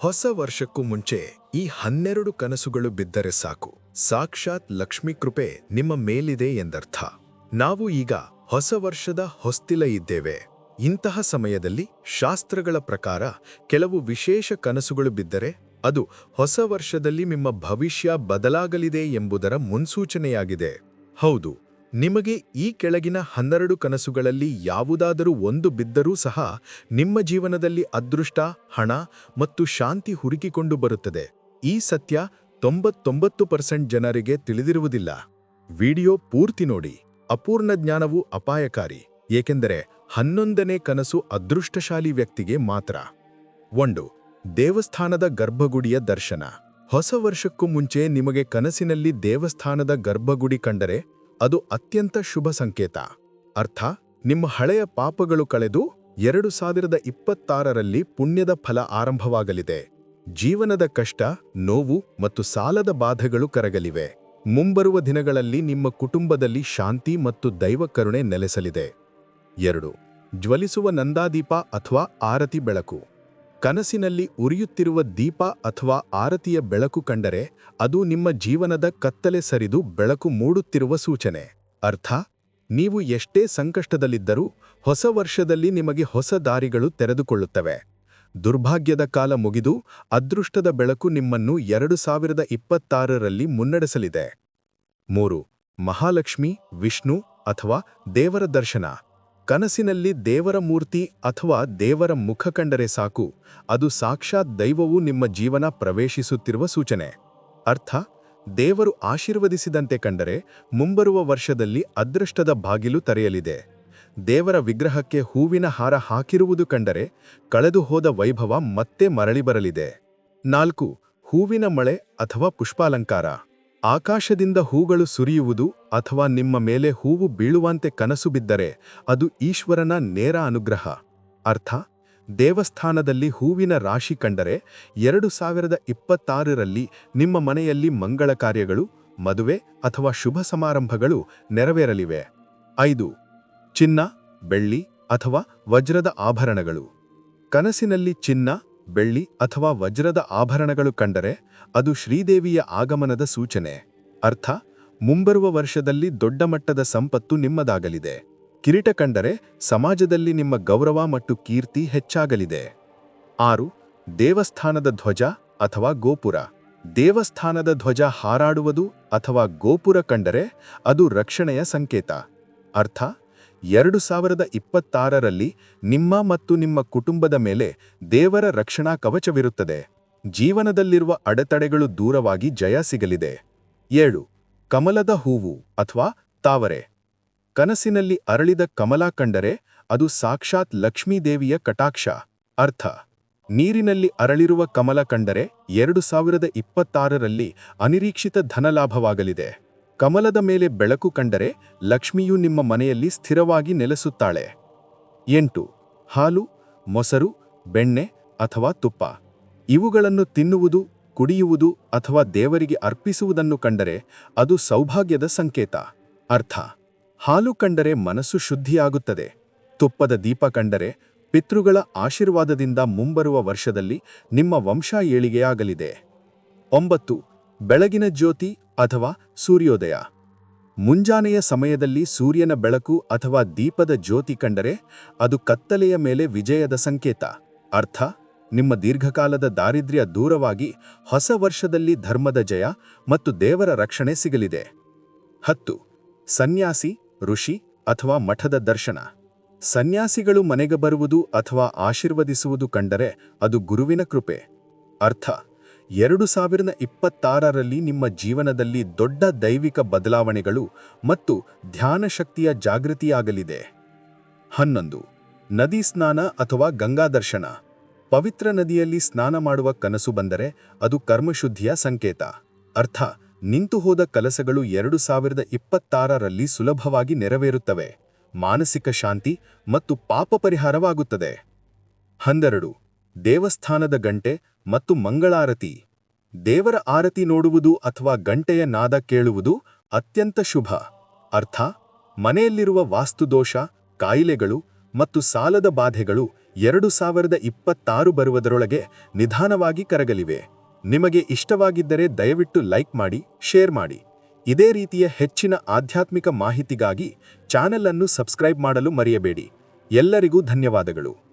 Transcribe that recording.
ಹೊಸ ವರ್ಷಕ್ಕೂ ಮುಂಚೆ ಈ ಹನ್ನೆರಡು ಕನಸುಗಳು ಬಿದ್ದರೆ ಸಾಕು. ಸಾಕ್ಷಾತ್ ಲಕ್ಷ್ಮಿ ಕೃಪೆ ನಿಮ್ಮ ಮೇಲಿದೆ ಎಂದರ್ಥ. ನಾವು ಈಗ ಹೊಸ ವರ್ಷದ ಹೊಸ್ತಿಲ ಇದ್ದೇವೆ. ಇಂತಹ ಸಮಯದಲ್ಲಿ ಶಾಸ್ತ್ರಗಳ ಪ್ರಕಾರ ಕೆಲವು ವಿಶೇಷ ಕನಸುಗಳು ಬಿದ್ದರೆ ಅದು ಹೊಸ ವರ್ಷದಲ್ಲಿ ನಿಮ್ಮ ಭವಿಷ್ಯ ಬದಲಾಗಲಿದೆ ಎಂಬುದರ ಮುನ್ಸೂಚನೆಯಾಗಿದೆ. ಹೌದು. ನಿಮಗೆ ಈ ಕೆಳಗಿನ ಹನ್ನೆರಡು ಕನಸುಗಳಲ್ಲಿ ಯಾವುದಾದರೂ ಒಂದು ಬಿದ್ದರೂ ಸಹ ನಿಮ್ಮ ಜೀವನದಲ್ಲಿ ಅದೃಷ್ಟ, ಹಣ ಮತ್ತು ಶಾಂತಿ ಹುಡುಕಿಕೊಂಡು ಬರುತ್ತದೆ. ಈ ಸತ್ಯ ತೊಂಬತ್ತೊಂಬತ್ತು ಪರ್ಸೆಂಟ್ ಜನರಿಗೆ ತಿಳಿದಿರುವುದಿಲ್ಲ. ವಿಡಿಯೋ ಪೂರ್ತಿ ನೋಡಿ. ಅಪೂರ್ಣ ಜ್ಞಾನವು ಅಪಾಯಕಾರಿ. ಏಕೆಂದರೆ ಹನ್ನೊಂದನೇ ಕನಸು ಅದೃಷ್ಟಶಾಲಿ ವ್ಯಕ್ತಿಗೆ ಮಾತ್ರ. ಒಂದು, ದೇವಸ್ಥಾನದ ಗರ್ಭಗುಡಿಯ ದರ್ಶನ. ಹೊಸ ವರ್ಷಕ್ಕೂ ಮುಂಚೆ ನಿಮಗೆ ಕನಸಿನಲ್ಲಿ ದೇವಸ್ಥಾನದ ಗರ್ಭಗುಡಿ ಕಂಡರೆ ಅದು ಅತ್ಯಂತ ಶುಭ ಸಂಕೇತ. ಅರ್ಥ, ನಿಮ್ಮ ಹಳೆಯ ಪಾಪಗಳು ಕಳೆದು ಎರಡು ಸಾವಿರದ ಇಪ್ಪತ್ತಾರರಲ್ಲಿ ಪುಣ್ಯದ ಫಲ ಆರಂಭವಾಗಲಿದೆ. ಜೀವನದ ಕಷ್ಟ, ನೋವು ಮತ್ತು ಸಾಲದ ಬಾಧೆಗಳು ಕರಗಲಿವೆ. ಮುಂಬರುವ ದಿನಗಳಲ್ಲಿ ನಿಮ್ಮ ಕುಟುಂಬದಲ್ಲಿ ಶಾಂತಿ ಮತ್ತು ದೈವಕರುಣೆ ನೆಲೆಸಲಿದೆ. ಎರಡು, ಜ್ವಲಿಸುವ ನಂದಾದೀಪ ಅಥವಾ ಆರತಿ ಬೆಳಕು. ಕನಸಿನಲ್ಲಿ ಉರಿಯುತ್ತಿರುವ ದೀಪ ಅಥವಾ ಆರತಿಯ ಬೆಳಕು ಕಂಡರೆ ಅದು ನಿಮ್ಮ ಜೀವನದ ಕತ್ತಲೆ ಸರಿದು ಬೆಳಕು ಮೂಡುತ್ತಿರುವ ಸೂಚನೆ. ಅರ್ಥ? ನೀವು ಎಷ್ಟೇ ಸಂಕಷ್ಟದಲ್ಲಿದ್ದರೂ ಹೊಸ ವರ್ಷದಲ್ಲಿ ನಿಮಗೆ ಹೊಸ ದಾರಿಗಳು ತೆರೆದುಕೊಳ್ಳುತ್ತವೆ. ದುರ್ಭಾಗ್ಯದ ಕಾಲ ಮುಗಿದು ಅದೃಷ್ಟದ ಬೆಳಕು ನಿಮ್ಮನ್ನು ಎರಡು ಸಾವಿರದ ಇಪ್ಪತ್ತಾರರಲ್ಲಿ ಮುನ್ನಡೆಸಲಿದೆ. ಮೂರು. ಮಹಾಲಕ್ಷ್ಮಿ, ವಿಷ್ಣು ಅಥವಾ ದೇವರ ದರ್ಶನ. ಕನಸಿನಲ್ಲಿ ದೇವರ ಮೂರ್ತಿ ಅಥವಾ ದೇವರ ಮುಖ ಕಂಡರೆ ಸಾಕು. ಅದು ಸಾಕ್ಷಾತ್ ದೈವವು ನಿಮ್ಮ ಜೀವನ ಪ್ರವೇಶಿಸುತ್ತಿರುವ ಸೂಚನೆ. ಅರ್ಥ? ದೇವರು ಆಶೀರ್ವದಿಸಿದಂತೆ ಕಂಡರೆ ಮುಂಬರುವ ವರ್ಷದಲ್ಲಿ ಅದೃಷ್ಟದ ಬಾಗಿಲು ತೆರೆಯಲಿದೆ. ದೇವರ ವಿಗ್ರಹಕ್ಕೆ ಹೂವಿನ ಹಾರ ಹಾಕಿರುವುದು ಕಂಡರೆ ಕಳೆದು ಹೋದ ವೈಭವ ಮತ್ತೆ ಮರಳಿ ಬರಲಿದೆ. ನಾಲ್ಕು. ಹೂವಿನ ಮಳೆ ಅಥವಾ ಪುಷ್ಪಾಲಂಕಾರ. ಆಕಾಶದಿಂದ ಹೂಗಳು ಸುರಿಯುವುದು ಅಥವಾ ನಿಮ್ಮ ಮೇಲೆ ಹೂವು ಬೀಳುವಂತೆ ಕನಸು ಬಿದ್ದರೆ ಅದು ಈಶ್ವರನ ನೇರ ಅನುಗ್ರಹ. ಅರ್ಥ? ದೇವಸ್ಥಾನದಲ್ಲಿ ಹೂವಿನ ರಾಶಿ ಕಂಡರೆ ಎರಡು ಸಾವಿರದ ಇಪ್ಪತ್ತಾರರಲ್ಲಿ ನಿಮ್ಮ ಮನೆಯಲ್ಲಿ ಮಂಗಳ ಕಾರ್ಯಗಳು, ಮದುವೆ ಅಥವಾ ಶುಭ ಸಮಾರಂಭಗಳು ನೆರವೇರಲಿವೆ. ಐದು. ಚಿನ್ನ, ಬೆಳ್ಳಿ ಅಥವಾ ವಜ್ರದ ಆಭರಣಗಳು. ಕನಸಿನಲ್ಲಿ ಚಿನ್ನ ಬೆಳ್ಳಿ ಅಥವಾ ವಜ್ರದ ಆಭರಣಗಳು ಕಂಡರೆ ಅದು ಶ್ರೀದೇವಿಯ ಆಗಮನದ ಸೂಚನೆ. ಅರ್ಥ, ಮುಂಬರುವ ವರ್ಷದಲ್ಲಿ ದೊಡ್ಡ ಮಟ್ಟದ ಸಂಪತ್ತು ನಿಮ್ಮದಾಗಲಿದೆ. ಕಿರೀಟ ಕಂಡರೆ ಸಮಾಜದಲ್ಲಿ ನಿಮ್ಮ ಗೌರವ ಮತ್ತು ಕೀರ್ತಿ ಹೆಚ್ಚಾಗಲಿದೆ. ಆರು, ದೇವಸ್ಥಾನದ ಧ್ವಜ ಅಥವಾ ಗೋಪುರ. ದೇವಸ್ಥಾನದ ಧ್ವಜ ಹಾರಾಡುವುದು ಅಥವಾ ಗೋಪುರ ಕಂಡರೆ ಅದು ರಕ್ಷಣೆಯ ಸಂಕೇತ. ಅರ್ಥ ಎರಡು ಸಾವಿರದ ಇಪ್ಪತ್ತಾರರಲ್ಲಿ ನಿಮ್ಮ ಮತ್ತು ನಿಮ್ಮ ಕುಟುಂಬದ ಮೇಲೆ ದೇವರ ರಕ್ಷಣಾ ಕವಚವಿರುತ್ತದೆ. ಜೀವನದಲ್ಲಿರುವ ಅಡೆತಡೆಗಳು ದೂರವಾಗಿ ಜಯ ಸಿಗಲಿದೆ. ಏಳು. ಕಮಲದ ಹೂವು ಅಥವಾ ತಾವರೆ. ಕನಸಿನಲ್ಲಿ ಅರಳಿದ ಕಮಲ ಕಂಡರೆ ಅದು ಸಾಕ್ಷಾತ್ ಲಕ್ಷ್ಮೀದೇವಿಯ ಕಟಾಕ್ಷ. ಅರ್ಥ. ನೀರಿನಲ್ಲಿ ಅರಳಿರುವ ಕಮಲ ಕಂಡರೆ ಎರಡು ಸಾವಿರದ ಇಪ್ಪತ್ತಾರರಲ್ಲಿ ಅನಿರೀಕ್ಷಿತ ಧನಲಾಭವಾಗಲಿದೆ. ಕಮಲದ ಮೇಲೆ ಬೆಳಕು ಕಂಡರೆ ಲಕ್ಷ್ಮಿಯು ನಿಮ್ಮ ಮನೆಯಲ್ಲಿ ಸ್ಥಿರವಾಗಿ ನೆಲೆಸುತ್ತಾಳೆ. ಎಂಟು. ಹಾಲು, ಮೊಸರು, ಬೆಣ್ಣೆ ಅಥವಾ ತುಪ್ಪ. ಇವುಗಳನ್ನು ತಿನ್ನುವುದು, ಕುಡಿಯುವುದು ಅಥವಾ ದೇವರಿಗೆ ಅರ್ಪಿಸುವುದನ್ನು ಕಂಡರೆ ಅದು ಸೌಭಾಗ್ಯದ ಸಂಕೇತ. ಅರ್ಥ. ಹಾಲು ಕಂಡರೆ ಮನಸ್ಸು ಶುದ್ಧಿಯಾಗುತ್ತದೆ. ತುಪ್ಪದ ದೀಪ ಕಂಡರೆ ಪಿತೃಗಳ ಆಶೀರ್ವಾದದಿಂದ ಮುಂಬರುವ ವರ್ಷದಲ್ಲಿ ನಿಮ್ಮ ವಂಶ ಏಳಿಗೆಯಾಗಲಿದೆ. ಒಂಬತ್ತು. ಬೆಳಗಿನ ಜ್ಯೋತಿ ಅಥವಾ ಸೂರ್ಯೋದಯ. ಮುಂಜಾನೆಯ ಸಮಯದಲ್ಲಿ ಸೂರ್ಯನ ಬೆಳಕು ಅಥವಾ ದೀಪದ ಜ್ಯೋತಿ ಕಂಡರೆ ಅದು ಕತ್ತಲೆಯ ಮೇಲೆ ವಿಜಯದ ಸಂಕೇತ. ಅರ್ಥ? ನಿಮ್ಮ ದೀರ್ಘಕಾಲದ ದಾರಿದ್ರ್ಯ ದೂರವಾಗಿ ಹೊಸ ವರ್ಷದಲ್ಲಿ ಧರ್ಮದ ಜಯ ಮತ್ತು ದೇವರ ರಕ್ಷಣೆ ಸಿಗಲಿದೆ. ಹತ್ತು. ಸನ್ಯಾಸಿ, ಋಷಿ ಅಥವಾ ಮಠದ ದರ್ಶನ. ಸನ್ಯಾಸಿಗಳು ಮನೆಗೆ ಬರುವುದು ಅಥವಾ ಆಶೀರ್ವದಿಸುವುದು ಕಂಡರೆ ಅದು ಗುರುವಿನ ಕೃಪೆ. ಅರ್ಥ? ಎರಡು ಸಾವಿರದ ಇಪ್ಪತ್ತಾರರಲ್ಲಿ ನಿಮ್ಮ ಜೀವನದಲ್ಲಿ ದೊಡ್ಡ ದೈವಿಕ ಬದಲಾವಣೆಗಳು ಮತ್ತು ಧ್ಯಾನ ಶಕ್ತಿಯ ಜಾಗೃತಿಯಾಗಲಿದೆ. ಹನ್ನೊಂದು. ನದಿ ಸ್ನಾನ ಅಥವಾ ಗಂಗಾ ದರ್ಶನ. ಪವಿತ್ರ ನದಿಯಲ್ಲಿ ಸ್ನಾನ ಮಾಡುವ ಕನಸು ಬಂದರೆ ಅದು ಕರ್ಮಶುದ್ಧಿಯ ಸಂಕೇತ. ಅರ್ಥ, ನಿಂತು ಹೋದ ಕಲಸಗಳು ಎರಡು ಸಾವಿರದ ಇಪ್ಪತ್ತಾರರಲ್ಲಿ ಸುಲಭವಾಗಿ ನೆರವೇರುತ್ತವೆ. ಮಾನಸಿಕ ಶಾಂತಿ ಮತ್ತು ಪಾಪ ಪರಿಹಾರವಾಗುತ್ತದೆ. ಹನ್ನೆರಡು. ದೇವಸ್ಥಾನದ ಗಂಟೆ ಮತ್ತು ಮಂಗಳಾರತಿ. ದೇವರ ಆರತಿ ನೋಡುವುದು ಅಥವಾ ಗಂಟೆಯ ನಾದ ಕೇಳುವುದು ಅತ್ಯಂತ ಶುಭ. ಅರ್ಥ, ಮನೆಯಲ್ಲಿರುವ ವಾಸ್ತುದೋಷ, ಕಾಯಿಲೆಗಳು ಮತ್ತು ಸಾಲದ ಬಾಧೆಗಳು ಎರಡು ಸಾವಿರದ ಇಪ್ಪತ್ತಾರು ಬರುವುದರೊಳಗೆ ನಿಧಾನವಾಗಿ ಕರಗಲಿವೆ. ನಿಮಗೆ ಇಷ್ಟವಾಗಿದ್ದರೆ ದಯವಿಟ್ಟು ಲೈಕ್ ಮಾಡಿ, ಶೇರ್ ಮಾಡಿ. ಇದೇ ರೀತಿಯ ಹೆಚ್ಚಿನ ಆಧ್ಯಾತ್ಮಿಕ ಮಾಹಿತಿಗಾಗಿ ಚಾನೆಲ್ ಅನ್ನು ಸಬ್ಸ್ಕ್ರೈಬ್ ಮಾಡಲು ಮರೆಯಬೇಡಿ. ಎಲ್ಲರಿಗೂ ಧನ್ಯವಾದಗಳು.